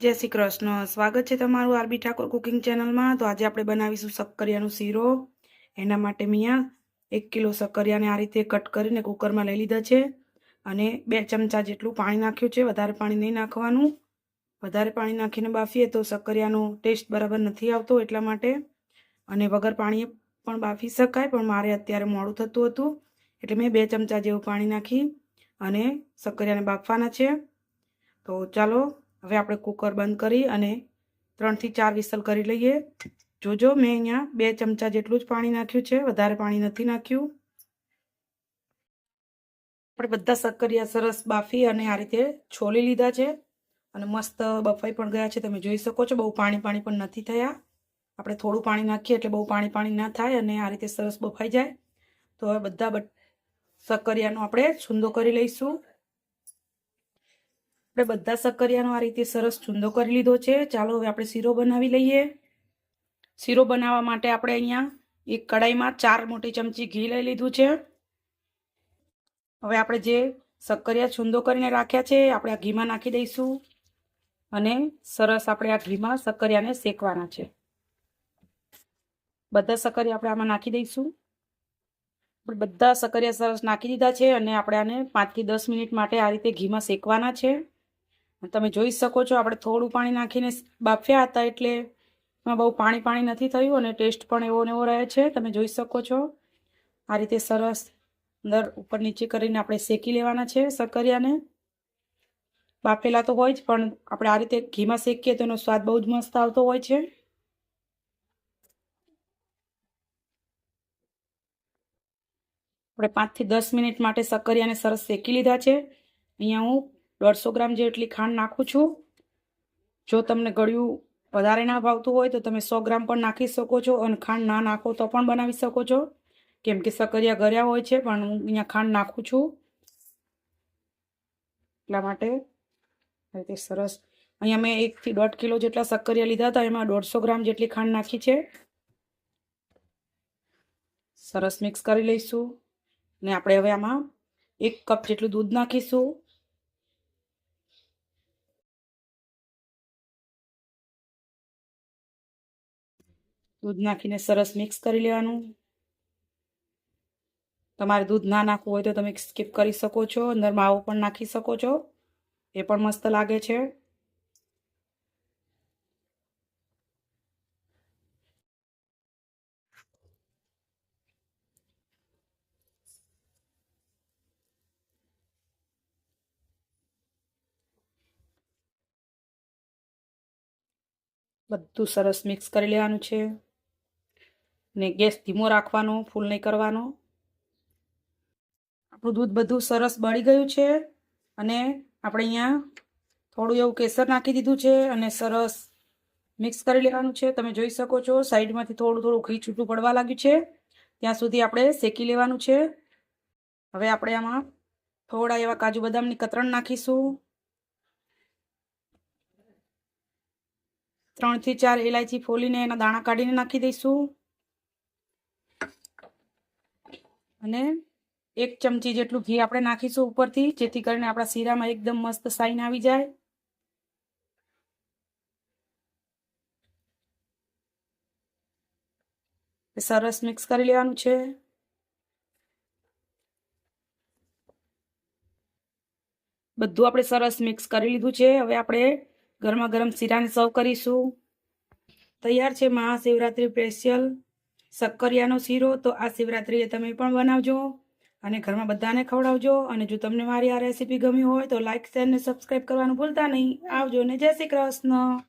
જય શ્રી કૃષ્ણ. સ્વાગત છે તમારું આરબી ઠાકોર કુકિંગ ચેનલમાં. તો આજે આપણે બનાવીશું શક્કરિયાનો શીરો. એના માટે અહીંયા એક કિલો શક્કરિયાને આ રીતે કટ કરીને કુકરમાં લઈ લીધા છે અને બે ચમચા જેટલું પાણી નાખ્યું છે. વધારે પાણી નહીં નાખવાનું. વધારે પાણી નાખીને બાફીએ તો શક્કરિયાનો ટેસ્ટ બરાબર નથી આવતો એટલા માટે. અને વગર પાણીએ પણ બાફી શકાય, પણ મારે અત્યારે મોડું થતું હતું. એટલે મેં બે ચમચા જેવું પાણી નાખી અને શક્કરિયાને બાફવાના છે. તો ચાલો હવે આપણે કુકર બંધ કરી અને ત્રણથી ચાર વિસલ કરી લઈએ. જોજો, મેં અહીંયા બે ચમચા જેટલું જ પાણી નાખ્યું છે, વધારે પાણી નથી નાખ્યું. આપણે બધા શક્કરિયા સરસ બાફી અને આ રીતે છોલી લીધા છે અને મસ્ત બફાઈ પણ ગયા છે. તમે જોઈ શકો છો, બહુ પાણી પાણી પણ નથી થયા. આપણે થોડું પાણી નાખીએ એટલે બહુ પાણી પાણી ના થાય અને આ રીતે સરસ બફાઈ જાય. તો હવે બધા શક્કરિયાનો આપણે છૂંદો કરી લઈશું. આપણે બધા શક્કરિયાનો આ રીતે સરસ ચૂંદો કરી લીધો છે. ચાલો હવે આપણે શીરો બનાવી લઈએ. શીરો બનાવવા માટે આપણે અહીંયા એક કડાઈમાં ચાર મોટી ચમચી ઘી લઈ લીધું છે. હવે આપણે જે શક્કરિયા છૂંદો કરીને રાખ્યા છે, આપણે આ ઘીમાં નાખી દઈશું. અને સરસ આપણે આ ઘીમાં શક્કરિયાને શેકવાના છે. બધા શક્કરિયા આપણે આમાં નાખી દઈશું. આપણે બધા શક્કરિયા સરસ નાખી દીધા છે અને આપણે આને પાંચથી દસ મિનિટ માટે આ રીતે ઘીમાં શેકવાના છે. તમે જોઈ શકો છો, આપણે થોડું પાણી નાખીને બાફ્યા હતા એટલે એમાં બહુ પાણી પાણી નથી થયું અને ટેસ્ટ પણ એવો ને એવો રહે છે. તમે જોઈ શકો છો, આ રીતે સરસ અંદર ઉપર નીચે કરીને આપણે શેકી લેવાના છે શક્કરિયાને. બાફેલા તો હોય જ, પણ આપણે આ રીતે ઘીમાં શેકીએ તો એનો સ્વાદ બહુ જ મસ્ત આવતો હોય છે. આપણે પાંચથી દસ મિનિટ માટે શક્કરિયાને સરસ શેકી લીધા છે. અહીંયા હું દોઢસો ગ્રામ જેટલી ખાંડ નાખું છું. જો તમને ગળ્યું વધારે ના ભાવતું હોય તો તમે સો ગ્રામ પણ નાખી શકો છો અને ખાંડ ના નાખો તો પણ બનાવી શકો છો. કેમ કે સકરિયા ગળ્યા હોય છે પણ હું અહીંયા ખાંડ નાખું છું. એટલા માટે સરસ. અહીંયા મેં એકથી દોઢ કિલો જેટલા સક્કરિયા લીધા હતા, એમાં દોઢસો ગ્રામ જેટલી ખાંડ નાખી છે. સરસ મિક્સ કરી લઈશું. ને આપણે હવે આમાં એક કપ જેટલું દૂધ નાખીશું. દૂધ નાખીને સરસ મિક્સ કરી લેવાનું. તમારે દૂધ ના નાખવું હોય તો તમે સ્કીપ કરી શકો છો અંદર માવો પણ નાખી શકો છો. એ પણ મસ્ત લાગે છે. બધું સરસ મિક્સ કરી લેવાનું છે. ને ગેસ ધીમો રાખવાનો, ફૂલ નહીં કરવાનો. આપણું દૂધ બધું સરસ બળી ગયું છે અને આપણે અહીંયા થોડું એવું કેસર નાખી દીધું છે અને સરસ મિક્સ કરી લેવાનું છે. તમે જોઈ શકો છો, સાઈડમાંથી થોડું થોડું ઘી છૂટું પડવા લાગ્યું છે. ત્યાં સુધી આપણે શેકી લેવાનું છે. હવે આપણે આમાં થોડા એવા કાજુ બદામની કતરણ નાખીશું. ત્રણથી ચાર ઇલાયચી ફોલીને એના દાણા કાઢીને નાખી દઈશું. અને એક ચમચી જેટલું ઘી આપણે નાખીશું ઉપરથી, જેથી કરીને આપણા શીરામાં એકદમ મસ્ત સાઈન આવી જાય. સરસ મિક્સ કરી લેવાનું છે. બધું આપણે સરસ મિક્સ કરી લીધું છે. હવે આપણે ગરમા ગરમ શીરાને સર્વ કરીશું. તૈયાર છે મહાશિવરાત્રિ સ્પેશિયલ શક્કરિયાનો શીરો, તો આ શિવરાત્રિએ તમે પણ બનાવજો અને ઘરમાં બધાને ખવડાવજો. અને જો તમને મારી આ રેસીપી ગમી હોય તો લાઇક શેર ને સબસ્ક્રાઈબ કરવાનું ભૂલતા નહીં. આવજો ને જય શ્રી કૃષ્ણ.